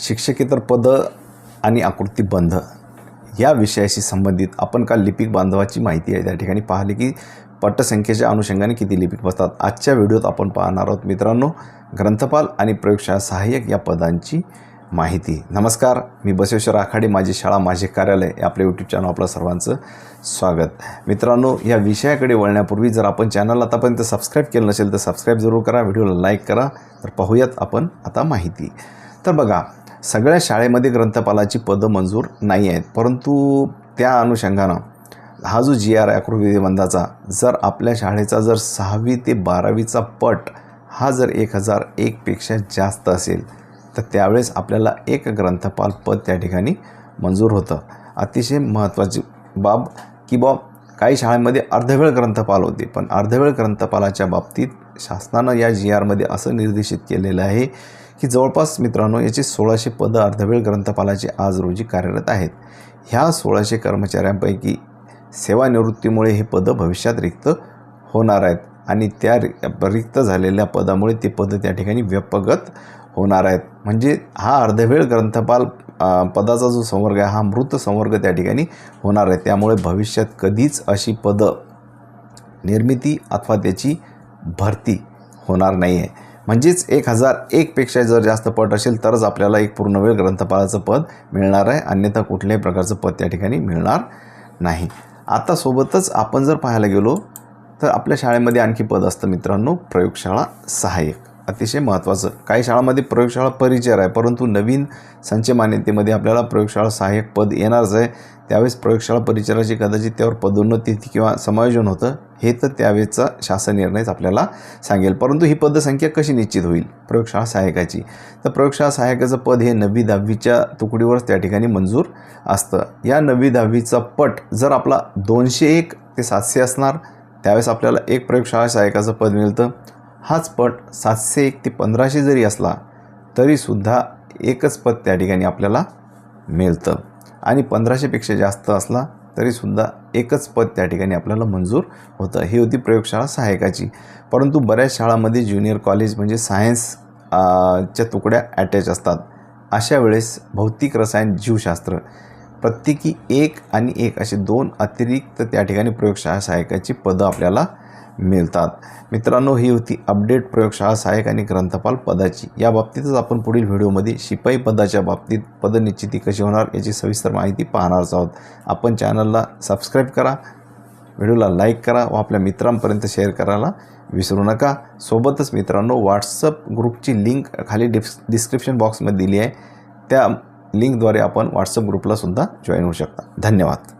शिक्षकेतर पदं आणि आकृती बंध. या विषयाशी संबंधित आपण काल लिपिक बांधवाची माहिती आहे. त्या ठिकाणी पाहिली की पटसंख्येच्या अनुषंगाने किती लिपिक बसतात. आजच्या व्हिडिओत आपण पाहणार आहोत मित्रांनो ग्रंथपाल आणि प्रयोगशाळा सहाय्यक या पदांची माहिती. नमस्कार मी बसवेश्वर आखाडे माझी शाळा माझे कार्यालय या आपल्या यूट्यूब चॅनल आपलं सर्वांचं स्वागत. मित्रांनो या विषयाकडे वळण्यापूर्वी जर आपण चॅनल आतापर्यंत सबस्क्राईब केलं नसेल तर सबस्क्राईब जरूर करा व्हिडिओला लाईक करा. तर पाहूयात आपण आता माहिती. तर बघा सगळ्या शाळेमध्ये ग्रंथपालाची पदं मंजूर नाही आहेत. परंतु त्या अनुषंगानं हा जो जी आर आहे जर आपल्या शाळेचा जर सहावी ते बारावीचा पट हा जर एक हजार एकपेक्षा जास्त असेल तर त्यावेळेस आपल्याला एक ग्रंथपाल पद त्या ठिकाणी मंजूर होतं. अतिशय महत्त्वाची बाब की बा काही शाळांमध्ये अर्धवेळ ग्रंथपाल होते पण अर्धवेळ ग्रंथपालाच्या बाबतीत शासनानं या जी आरमध्ये असं निर्देशित केलेलं आहे की जवळपास मित्रांनो याची सोळाशे पदं अर्धवेळ ग्रंथपालाचे आज रोजी कार्यरत आहेत. ह्या सोळाशे कर्मचाऱ्यांपैकी सेवानिवृत्तीमुळे हे पदं भविष्यात रिक्त होणार आहेत आणि त्या रिक्त झालेल्या पदामुळे ते पदं त्या ठिकाणी व्यपगत होणार आहेत. म्हणजे हा अर्धवेळ ग्रंथपाल पदाचा जो संवर्ग आहे हा मृत संवर्ग त्या ठिकाणी होणार आहे. त्यामुळे भविष्यात कधीच अशी पदं निर्मिती अथवा त्याची भरती होणार नाही आहे म्हणजेच एक हजार एकपेक्षा जर जास्त पट असेल तरच आपल्याला एक पूर्णवेळ ग्रंथपालाचं पद मिळणार आहे. अन्यथा कुठल्याही प्रकारचं पद त्या ठिकाणी मिळणार नाही. आता सोबतच आपण जर पाहायला गेलो तर आपल्या शाळेमध्ये आणखी पद असतं मित्रांनो प्रयोगशाळा सहाय्यक. अतिशय महत्त्वाचं. काही शाळांमध्ये प्रयोगशाळा परिचय आहे परंतु नवीन संच मान्यतेमध्ये आपल्याला प्रयोगशाळा सहाय्यक पद येणारच आहे. त्यावेळेस प्रयोगशाळा परिचयाची कदाचित त्यावर पदोन्नती किंवा समायोजन होतं हे तर त्यावेळेचा शासन निर्णयच आपल्याला सांगेल. परंतु ही पदसंख्या कशी निश्चित होईल? प्रयोगशाळा सहाय्यकाची. तर प्रयोगशाळा सहाय्यकाचं पद हे नववी दहावीच्या तुकडीवरच त्या ठिकाणी मंजूर असतं. या नववी दहावीचा पट जर आपला दोनशे एक ते सातशे असणार त्यावेळेस आपल्याला एक प्रयोगशाळा सहाय्यकाचं पद मिळतं. हाच पट सातशे एक ते पंधराशे जरी असला तरीसुद्धा एकच पद त्या ठिकाणी आपल्याला मिळतं. आणि पंधराशेपेक्षा जास्त असला तरीसुद्धा एकच पद त्या ठिकाणी आपल्याला मंजूर होतं. ही होती प्रयोगशाळा सहाय्यकाची. परंतु बऱ्याच शाळांमध्ये ज्युनियर कॉलेज म्हणजे सायन्स च्या तुकड्या अटॅच असतात. अशा वेळेस भौतिक रसायन जीवशास्त्र प्रत्येकी एक आणि एक असे दोन अतिरिक्त त्या ठिकाणी प्रयोगशाळा सहायकाची पदं आपल्याला मिळतात. मित्रांनो ही होती अपडेट प्रयोगशाळा सहाय्यक आणि ग्रंथपाल पदाची. या बाबतीतच आपण पुढील व्हिडिओमध्ये शिपाई पदाच्या बाबतीत पदनिश्चिती कशी होणार याची सविस्तर माहिती पाहणारच आहोत. आपण चॅनलला सबस्क्राईब करा व्हिडिओला लाईक करा व आपल्या मित्रांपर्यंत शेअर करायला विसरू नका. सोबतच मित्रांनो व्हॉट्सअप ग्रुपची लिंक खाली डिस् डिस्क्रिप्शन बॉक्समध्ये दिली आहे. त्या लिंकद्वारे आपण व्हॉट्सअप ग्रुपलासुद्धा जॉईन होऊ शकता. धन्यवाद.